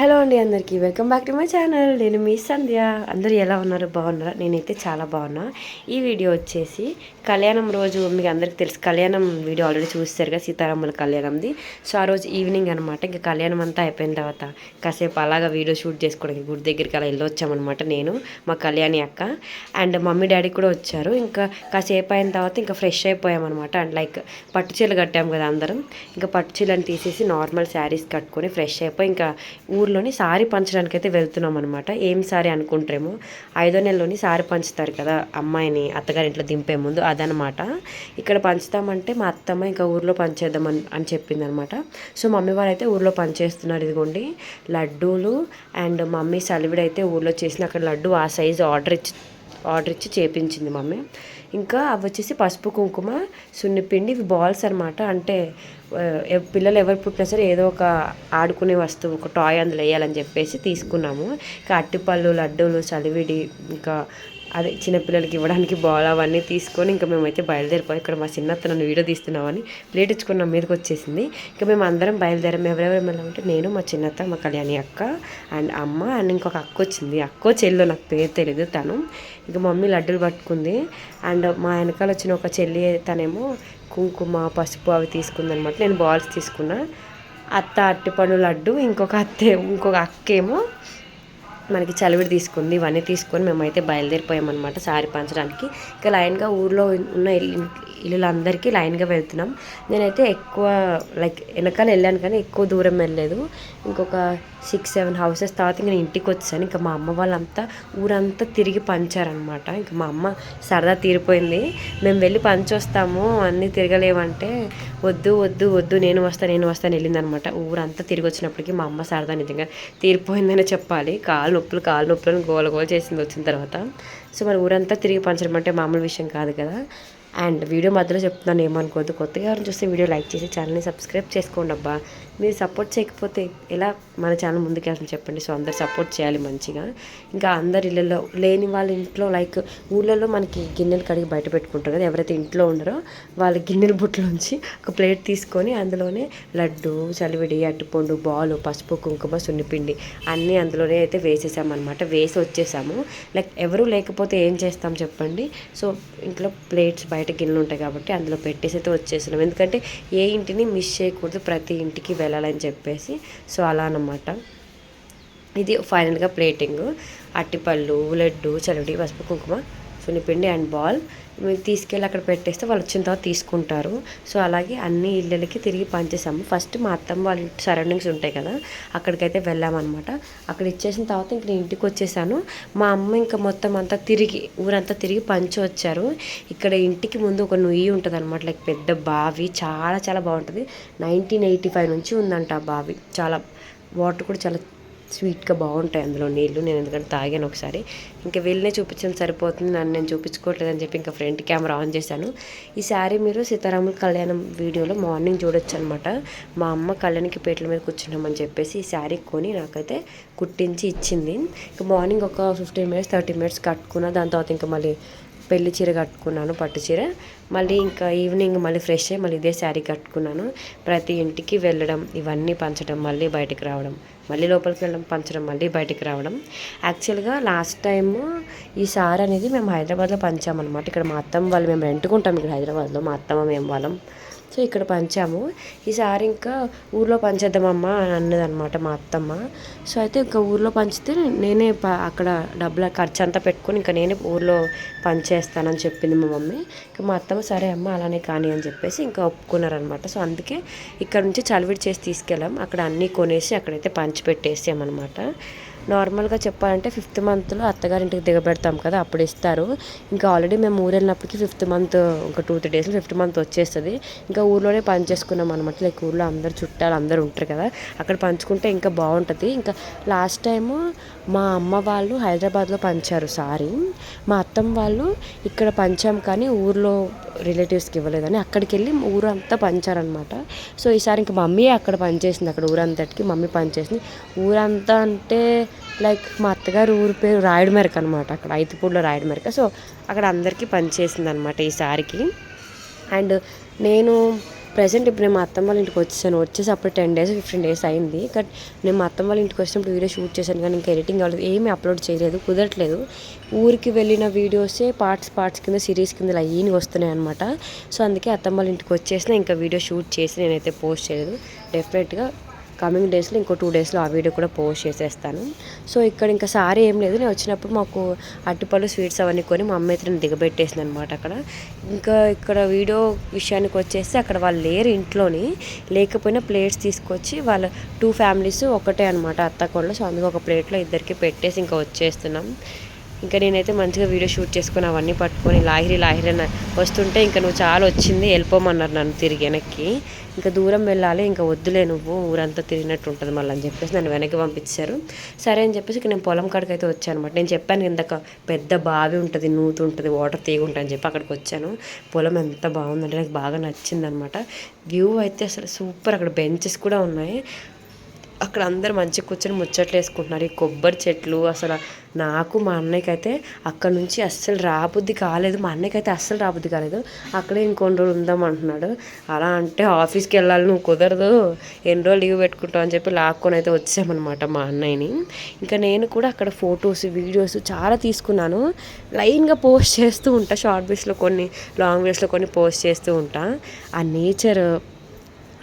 Hello అండి అందరికీ. Welcome back to my channel. నేను మీ సంధ్య. అందరూ ఎలా ఉన్నారు? బాగున్నారా? నేనైతే చాలా బాగున్నా. ఈ వీడియో వచ్చేసి కళ్యాణం రోజు మీకు అందరికీ తెలుసు. కళ్యాణం వీడియో ఆల్రెడీ చూస్తారు కదా సీతారాముల కళ్యాణంది. సో ఆ రోజు ఈవినింగ్ అనమాట ఇంకా కళ్యాణం అంతా అయిపోయిన తర్వాత కాసేపు అలాగా వీడియో షూట్ చేసుకోవడానికి గుడి దగ్గరికి అలా వెళ్ళొచ్చామన్నమాట నేను మా కళ్యాణి అక్క అండ్ మమ్మీ డాడీ కూడా వచ్చారు. ఇంకా కాసేపు అయిన తర్వాత ఇంకా ఫ్రెష్ అయిపోయామన్నమాట. అండ్ లైక్ పట్టు చీరలు కట్టాము కదా అందరం. ఇంకా పట్టు చీరలను తీసేసి నార్మల్ శారీస్ కట్టుకొని ఫ్రెష్ అయిపోయి ఇంకా ఊర్లోని సారీ పంచడానికి అయితే వెళ్తున్నాం అనమాట ఏం సారీ అనుకుంటారేమో? ఐదో నెలలోని సారీ పంచుతారు కదా అమ్మాయిని అత్తగారింట్లో దింపే ముందు అదనమాట ఇక్కడ పంచుతామంటే మా అత్తమ్మ ఇంకా ఊర్లో పంచేద్దామని అని చెప్పింది అనమాట సో మమ్మీ వారు అయితే ఊర్లో పనిచేస్తున్నారు ఇదిగోండి. లడ్డూలు అండ్ మమ్మీ సలివిడైతే ఊర్లో చేసిన అక్కడ లడ్డు ఆ సైజు ఆర్డర్ ఇచ్చి ఆర్డర్ ఇచ్చి చేపించింది మమ్మీ. ఇంకా అవి వచ్చేసి పసుపు కుంకుమ సున్నిపిండి ఇవి బాల్స్ అనమాట అంటే పిల్లలు ఎవరు పుట్టినా సరే ఏదో ఒక ఆడుకునే వస్తువు ఒక టాయ్ అందులో వేయాలని చెప్పేసి తీసుకున్నాము. ఇంకా అట్టిపళ్ళు లడ్డూలు చలివిడి ఇంకా అదే చిన్నపిల్లలకి ఇవ్వడానికి బాల్ అవన్నీ తీసుకొని ఇంకా మేమైతే బయలుదేరిపోయి. ఇక్కడ మా చిన్నత్త నన్ను వీడియో తీస్తున్నామని ప్లేట్ ఇచ్చుకున్న మీదకి వచ్చేసింది. ఇంకా మేము అందరం బయలుదేరాం. ఎవరెవరు వెళ్ళామంటే నేను మా చిన్నత్త మా కళ్యాణి అక్క అండ్ అమ్మ అండ్ ఇంకొక అక్క వచ్చింది అక్కో చెల్లో నాకు పేరు తెలియదు తను. ఇంకా మమ్మీ లడ్డూలు పట్టుకుంది. అండ్ మా వెనకాల వచ్చిన ఒక చెల్లి తనేమో కుంకుమ పసుపు అవి తీసుకుందనమాట. నేను బాల్స్ తీసుకున్నా. అత్త అరటిపండు లడ్డు ఇంకొక అత్తే ఇంకొక అక్కేమో మనకి చలివిడి తీసుకుంది ఇవన్నీ తీసుకొని మేమైతే బయలుదేరిపోయామన్నమాట సారీ పంచడానికి. ఇంకా లైన్గా ఊర్లో ఉన్న ఇల్లు ఇల్లులందరికీ లైన్గా వెళ్తున్నాం. నేనైతే ఎక్కువ లైక్ వెనకాల వెళ్ళాను కానీ ఎక్కువ దూరం వెళ్ళలేదు. ఇంకొక సిక్స్ సెవెన్ హౌసెస్ తర్వాత ఇంకా నేను ఇంటికి వచ్చాను ఇంకా మా అమ్మ వాళ్ళంతా ఊరంతా తిరిగి పంచారనమాట ఇంకా మా అమ్మ సరదా తీరిపోయింది. మేము వెళ్ళి పంచొస్తాము అన్నీ తిరగలేవంటే వద్దు వద్దు వద్దు నేను వస్తాను నేను వస్తాను వెళ్ళిందనమాట ఊరంతా తిరిగి వచ్చినప్పటికీ మా అమ్మ సరదా నిజంగా తీరిపోయిందనే చెప్పాలి. కాలు నొప్పులు కాలు నొప్పులను గోల గోల చేసింది వచ్చిన తర్వాత. సో మరి ఊరంతా తిరిగి పంచడం అంటే మామూలు విషయం కాదు కదా. అండ్ వీడియో మధ్యలో చెప్తున్నాను ఏమనుకోవద్దు. కొత్తగా ఎవరైనా చూస్తే వీడియో లైక్ చేసి ఛానల్ని సబ్స్క్రైబ్ చేసుకోండి అబ్బా. మీరు సపోర్ట్ చేయకపోతే ఎలా మన ఛానల్ అసలు చెప్పండి. సో అందరు సపోర్ట్ చేయాలి మంచిగా. ఇంకా అందరి ఇళ్ళల్లో లేని వాళ్ళ ఇంట్లో లైక్ ఊళ్ళలో మనకి గిన్నెలు కడిగి బయట పెట్టుకుంటారు కదా. ఎవరైతే ఇంట్లో ఉండరో వాళ్ళ గిన్నెల బుట్టలోంచి ఒక ప్లేట్ తీసుకొని అందులోనే లడ్డు చలివిడి అట్టుపండు బాలు పసుపు కుంకుమ సున్నిపిండి అన్నీ అందులోనే అయితే వేసేసామన్నమాట. వేసి వచ్చేసాము. లైక్ ఎవరు లేకపోతే ఏం చేస్తాం చెప్పండి. సో ఇంట్లో ప్లేట్స్ బయట గిన్నెలు ఉంటాయి కాబట్టి అందులో పెట్టేసి అయితే వచ్చేసినాం ఎందుకంటే ఏ ఇంటిని మిస్ చేయకూడదు ప్రతి ఇంటికి వెళ్ళాలని చెప్పేసి. సో అలా అన్నమాట. ఇది ఫైనల్గా ప్లేటింగ్. అట్టిపళ్ళు లడ్డు చలివిడి పసుపు కుంకుమ సున్నిపిండి అండ్ బాల్ మీరు తీసుకెళ్ళి అక్కడ పెట్టేస్తే వాళ్ళు వచ్చిన తర్వాత తీసుకుంటారు. సో అలాగే అన్ని ఇళ్ళకి తిరిగి పంచేసాము. ఫస్ట్ మా అత్తమ్మ వాళ్ళ సరౌండింగ్స్ ఉంటాయి కదా అక్కడికైతే వెళ్ళామన్నమాట. అక్కడ ఇచ్చేసిన తర్వాత ఇంక నేను ఇంటికి వచ్చేసాను. మా అమ్మ ఇంకా మొత్తం అంతా తిరిగి ఊరంతా తిరిగి పంచి వచ్చారు ఇక్కడ ఇంటికి ముందు ఒక నుయ్యి ఉంటుంది అనమాట లైక్ పెద్ద బావి చాలా చాలా బాగుంటుంది. నైన్టీన్ ఎయిటీ ఫైవ్ నుంచి ఉందంట ఆ బావి. చాలా వాటర్ కూడా చాలా స్వీట్గా బాగుంటాయి అందులో నీళ్ళు. నేను ఎందుకంటే తాగాను ఒకసారి. ఇంకా వెళ్ళినే చూపించడం సరిపోతుంది. నన్ను నేను చూపించుకోవట్లేదని చెప్పి ఇంకా ఫ్రంట్ కెమెరా ఆన్ చేశాను. ఈ శారీ మీరు సీతారాముల కళ్యాణం వీడియోలో మార్నింగ్ చూడొచ్చు అనమాట మా అమ్మ కళ్యాణికి పేట్ల మీద కూర్చున్నామని చెప్పేసి ఈ శారీ కొని నాకైతే కుట్టించి ఇచ్చింది. ఇంకా మార్నింగ్ ఒక ఫిఫ్టీన్ మినిట్స్ థర్టీ మినిట్స్ కట్టుకున్నా. దాని తర్వాత ఇంకా మళ్ళీ పెళ్ళి చీర కట్టుకున్నాను పట్టు చీర. మళ్ళీ ఇంకా ఈవినింగ్ మళ్ళీ ఫ్రెష్ అయ్యి మళ్ళీ ఇదే శారీ కట్టుకున్నాను. ప్రతి ఇంటికి వెళ్ళడం ఇవన్నీ పంచడం మళ్ళీ బయటకు రావడం మళ్ళీ లోపలికి వెళ్ళడం పంచడం మళ్ళీ బయటకు రావడం. యాక్చువల్గా లాస్ట్ టైం ఈ సారీ అనేది మేము హైదరాబాద్లో పంచామన్నమాట. ఇక్కడ మా అత్తమ్మ వాళ్ళు మేము రెంట్కుంటాం ఇక్కడ హైదరాబాద్లో. మా అత్తమ్మ మేము వాళ్ళం. సో ఇక్కడ పంచాము. ఈసారి ఇంకా ఊర్లో పంచేద్దామమ్మా అని అన్నదనమాట మా అత్తమ్మ. సో అయితే ఇంకా ఊర్లో పంచితే నేనే ప- అక్కడ డబ్బుల ఖర్చు అంతా పెట్టుకొని ఇంకా నేనే ఊర్లో పంచేస్తానని చెప్పింది మా మమ్మీ. ఇంకా మా అత్తమ్మ సరే అమ్మ అలానే కానీ అని చెప్పేసి ఇంకా ఒప్పుకున్నారనమాట. సో అందుకే ఇక్కడ నుంచి చలివిడి చేసి తీసుకెళ్ళాం. అక్కడ అన్నీ కొనేసి అక్కడైతే పంచి పెట్టేసామన్నమాట. నార్మల్గా చెప్పాలంటే ఫిఫ్త్ మంత్లో అత్తగారింటికి దిగబెడతాం కదా అప్పుడు ఇస్తారు. ఇంకా ఆల్రెడీ మేము ఊరు వెళ్ళినప్పటికీ ఫిఫ్త్ మంత్ ఒక టూ త్రీ డేస్లో ఫిఫ్త్ మంత్ వచ్చేస్తుంది. ఇంకా ఊర్లోనే పని చేసుకున్నాం అనమాట లైక్ ఊర్లో అందరు చుట్టాలు అందరు ఉంటారు కదా అక్కడ పంచుకుంటే ఇంకా బాగుంటుంది. ఇంకా లాస్ట్ టైము మా అమ్మ వాళ్ళు హైదరాబాద్లో పంచారు సారీ. మా అత్తమ్మ వాళ్ళు ఇక్కడ పంచాం కానీ ఊర్లో రిలేటివ్స్కి ఇవ్వలేదని అక్కడికి వెళ్ళి ఊరంతా పంచారనమాట సో ఈసారి ఇంకా మమ్మీ అక్కడ పనిచేసింది అక్కడ ఊరంతటికి మమ్మీ పనిచేసింది. ఊరంతా అంటే లైక్ మా అత్తగారు ఊరి పేరు రాయడమెరక అనమాట అక్కడ ఐతిపూడిలో రాయడమెరక. సో అక్కడ అందరికీ పనిచేసింది అనమాట ఈసారికి అండ్ నేను ప్రజెంట్ ఇప్పుడు నేను మా అత్తమ్మ వాళ్ళ ఇంటికి వచ్చేసాను వచ్చేసి అప్పుడు టెన్ డేస్ ఫిఫ్టీన్ డేస్ అయింది. బట్ నేను మా అత్తమ్మ వాళ్ళ ఇంటికి వచ్చినప్పుడు వీడియో షూట్ చేశాను కానీ ఇంకా ఎడిటింగ్ అవ్వలేదు. ఏమీ అప్లోడ్ చేయలేదు కుదరట్లేదు. ఊరికి వెళ్ళిన వీడియోసే పార్ట్స్ పార్ట్స్ కింద సిరీస్ కింద లైన్గా వస్తున్నాయి అనమాట సో అందుకే అత్తమ్మ వాళ్ళ ఇంటికి వచ్చేసిన ఇంకా వీడియో షూట్ చేసి నేనైతే పోస్ట్ చేయలేదు. డెఫినెట్గా కమింగ్ డేస్లో ఇంకో టూ డేస్లో ఆ వీడియో కూడా పోస్ట్ చేసేస్తాను. సో ఇక్కడ ఇంకా సారీ ఏం లేదు. నేను వచ్చినప్పుడు మాకు అట్టిపళ్ళు స్వీట్స్ అవన్నీ కొని మా అమ్మ అయితే నేను దిగబెట్టేసింది అనమాట అక్కడ. ఇంకా ఇక్కడ వీడియో విషయానికి వచ్చేసి అక్కడ వాళ్ళు లేరు ఇంట్లోని. లేకపోయినా ప్లేట్స్ తీసుకొచ్చి వాళ్ళ టూ ఫ్యామిలీస్ ఒకటే అనమాట అత్త కోళ్ళు సో అందుకే ఒక ప్లేట్లో ఇద్దరికి పెట్టేసి ఇంకా వచ్చేస్తున్నాం. ఇంకా నేనైతే మంచిగా వీడియో షూట్ చేసుకుని అవన్నీ పట్టుకొని లాహిరి లాహిరి వస్తుంటే ఇంకా నువ్వు చాలా వచ్చింది వెళ్ళిపోమన్నారు నన్ను తిరిగి వెనక్కి. ఇంకా దూరం వెళ్ళాలి ఇంకా వద్దులే నువ్వు ఊరంతా తిరిగినట్టు ఉంటుంది మళ్ళీ అని చెప్పేసి నన్ను వెనక్కి పంపించారు. సరే అని చెప్పేసి ఇక నేను పొలం కాడికి అయితే వచ్చాను అనమాట నేను చెప్పాను ఇందాక పెద్ద బావి ఉంటుంది నూతు ఉంటుంది వాటర్ తీగ ఉంటుంది అని చెప్పి అక్కడికి వచ్చాను. పొలం ఎంత బాగుందంటే నాకు బాగా నచ్చింది అనమాట వ్యూ అయితే అసలు సూపర్ అక్కడ బెంచెస్ కూడా ఉన్నాయి. అక్కడ అందరు మంచిగా కూర్చొని ముచ్చట్లు వేసుకుంటున్నారు. ఈ కొబ్బరి చెట్లు అసలు నాకు మా అన్నయ్యకి అయితే అక్కడ నుంచి అస్సలు రాబుద్ది కాలేదు. మా అన్నయ్యకి అయితే అస్సలు రాబుద్ది కాలేదు. అక్కడే ఇంకొన్ని రోజులు ఉందాం అంటున్నాడు. అలా అంటే ఆఫీస్కి వెళ్ళాలి నువ్వు కుదరదు. ఎన్ని రోజులు లీవ్ పెట్టుకుంటావు అని చెప్పి లాక్కొని అయితే వచ్చామన్నమాట మా అన్నయ్యని. ఇంకా నేను కూడా అక్కడ ఫొటోస్ వీడియోస్ చాలా తీసుకున్నాను. లైన్గా పోస్ట్ చేస్తూ ఉంటా షార్ట్ వీడియోస్లో కొన్ని లాంగ్ వీడియోస్లో కొన్ని పోస్ట్ చేస్తూ ఉంటా. ఆ nature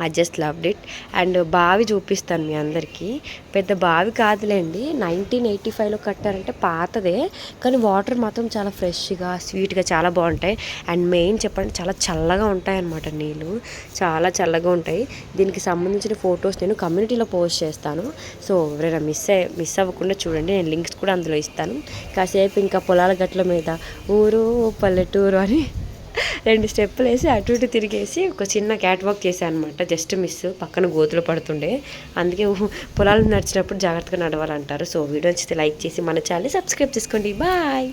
I just loved it and బావి చూపిస్తాను మీ అందరికీ. పెద్ద బావి కాదులేండి. నైన్టీన్ ఎయిటీ ఫైవ్లో కట్టారంటే పాతదే. కానీ వాటర్ మాత్రం చాలా ఫ్రెష్గా స్వీట్గా చాలా బాగుంటాయి. అండ్ మెయిన్ చెప్పండి చాలా చల్లగా ఉంటాయి అన్నమాట నీళ్ళు. చాలా చల్లగా ఉంటాయి. దీనికి సంబంధించిన ఫొటోస్ నేను కమ్యూనిటీలో పోస్ట్ చేస్తాను. సో ఎవరైనా మిస్ అయ్యి మిస్ అవ్వకుండా చూడండి. నేను లింక్స్ కూడా అందులో ఇస్తాను. కాసేపు ఇంకా పొలాల గట్ల మీద ఊరు పల్లెటూరు అని రెండు స్టెప్పులు వేసి అటు ఇటు తిరిగేసి ఒక చిన్న క్యాట్ వాక్ చేశాను అనమాట జస్ట్ మిస్ పక్కన గోతులు పడుతుండే. అందుకే పొలాలు నడిచినప్పుడు జాగ్రత్తగా నడవాలంటారు. సో వీడియో నచ్చితే లైక్ చేసి మన ఛానల్ సబ్స్క్రైబ్ చేసుకోండి. బాయ్!